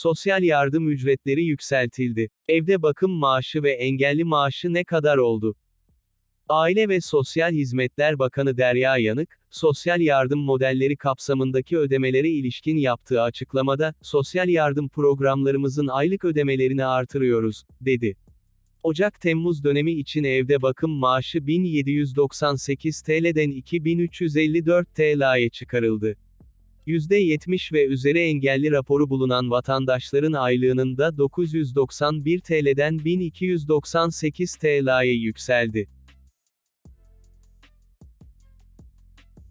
Sosyal yardım ücretleri yükseltildi. Evde bakım maaşı ve engelli maaşı ne kadar oldu? Aile ve Sosyal Hizmetler Bakanı Derya Yanık, sosyal yardım modelleri kapsamındaki ödemelere ilişkin yaptığı açıklamada, sosyal yardım programlarımızın aylık ödemelerini artırıyoruz, dedi. Ocak-Temmuz dönemi için evde bakım maaşı 1798 TL'den 2354 TL'ye çıkarıldı. %70 ve üzeri engelli raporu bulunan vatandaşların aylığının da 991 TL'den 1298 TL'ye yükseldi.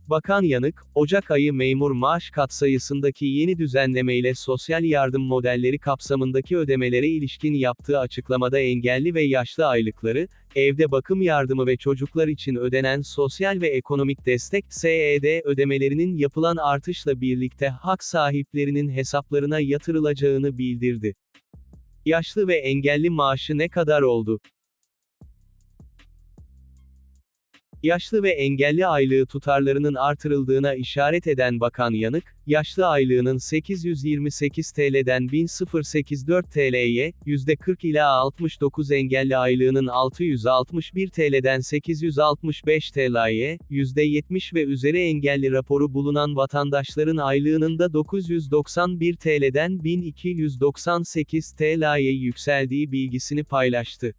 Bakan Yanık, Ocak ayı memur maaş katsayısındaki yeni düzenlemeyle sosyal yardım modelleri kapsamındaki ödemelere ilişkin yaptığı açıklamada engelli ve yaşlı aylıkları, evde bakım yardımı ve çocuklar için ödenen sosyal ve ekonomik destek SED ödemelerinin yapılan artışla birlikte hak sahiplerinin hesaplarına yatırılacağını bildirdi. Yaşlı ve engelli maaşı ne kadar oldu? Yaşlı ve engelli aylığı tutarlarının artırıldığına işaret eden Bakan Yanık, yaşlı aylığının 828 TL'den 1084 TL'ye, %40 ila 69 engelli aylığının 661 TL'den 865 TL'ye, %70 ve üzeri engelli raporu bulunan vatandaşların aylığının da 991 TL'den 1298 TL'ye yükseldiği bilgisini paylaştı.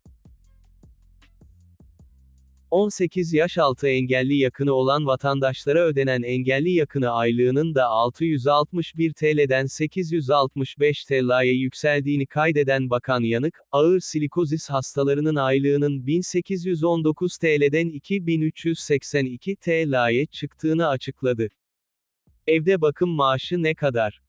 18 yaş altı engelli yakını olan vatandaşlara ödenen engelli yakını aylığının da 661 TL'den 865 TL'ye yükseldiğini kaydeden Bakan Yanık, ağır silikozis hastalarının aylığının 1819 TL'den 2382 TL'ye çıktığını açıkladı. Evde bakım maaşı ne kadar?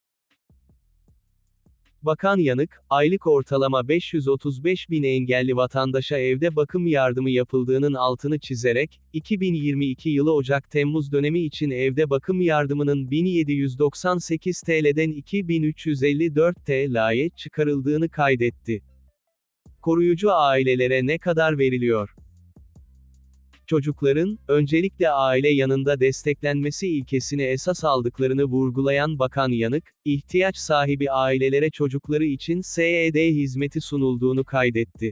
Bakan Yanık, aylık ortalama 535 bin engelli vatandaşa evde bakım yardımı yapıldığının altını çizerek, 2022 yılı Ocak-Temmuz dönemi için evde bakım yardımının 1798 TL'den 2354 TL'ye çıkarıldığını kaydetti. Koruyucu ailelere ne kadar veriliyor? Çocukların, öncelikle aile yanında desteklenmesi ilkesini esas aldıklarını vurgulayan Bakan Yanık, ihtiyaç sahibi ailelere çocukları için SED hizmeti sunulduğunu kaydetti.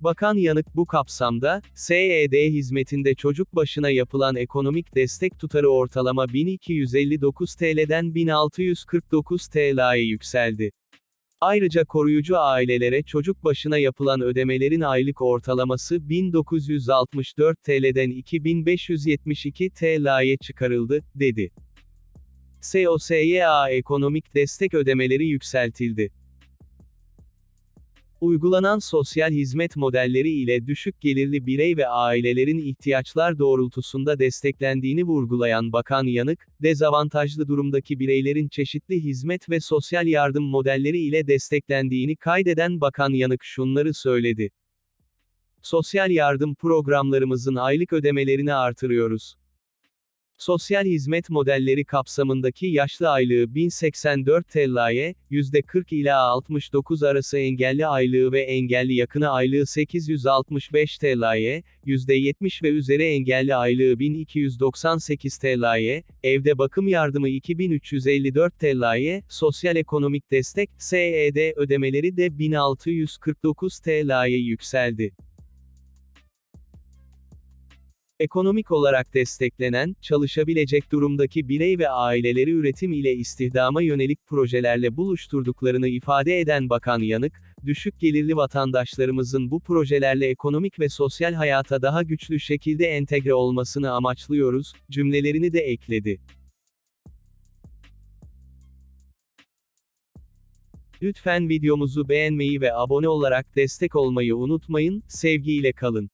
Bakan Yanık bu kapsamda, SED hizmetinde çocuk başına yapılan ekonomik destek tutarı ortalama 1259 TL'den 1649 TL'ye yükseldi. Ayrıca koruyucu ailelere çocuk başına yapılan ödemelerin aylık ortalaması 1964 TL'den 2572 TL'ye çıkarıldı, dedi. SOSYA ekonomik destek ödemeleri yükseltildi. Uygulanan sosyal hizmet modelleri ile düşük gelirli birey ve ailelerin ihtiyaçlar doğrultusunda desteklendiğini vurgulayan Bakan Yanık, dezavantajlı durumdaki bireylerin çeşitli hizmet ve sosyal yardım modelleri ile desteklendiğini kaydeden Bakan Yanık şunları söyledi. Sosyal yardım programlarımızın aylık ödemelerini artırıyoruz. Sosyal hizmet modelleri kapsamındaki yaşlı aylığı 1084 TL'ye, %40 ila 69 arası engelli aylığı ve engelli yakını aylığı 865 TL'ye, %70 ve üzeri engelli aylığı 1298 TL'ye, evde bakım yardımı 2354 TL'ye, sosyal ekonomik destek, SED ödemeleri de 1649 TL'ye yükseldi. Ekonomik olarak desteklenen, çalışabilecek durumdaki birey ve aileleri üretim ile istihdama yönelik projelerle buluşturduklarını ifade eden Bakan Yanık, düşük gelirli vatandaşlarımızın bu projelerle ekonomik ve sosyal hayata daha güçlü şekilde entegre olmasını amaçlıyoruz, cümlelerini de ekledi. Lütfen videomuzu beğenmeyi ve abone olarak destek olmayı unutmayın, sevgiyle kalın.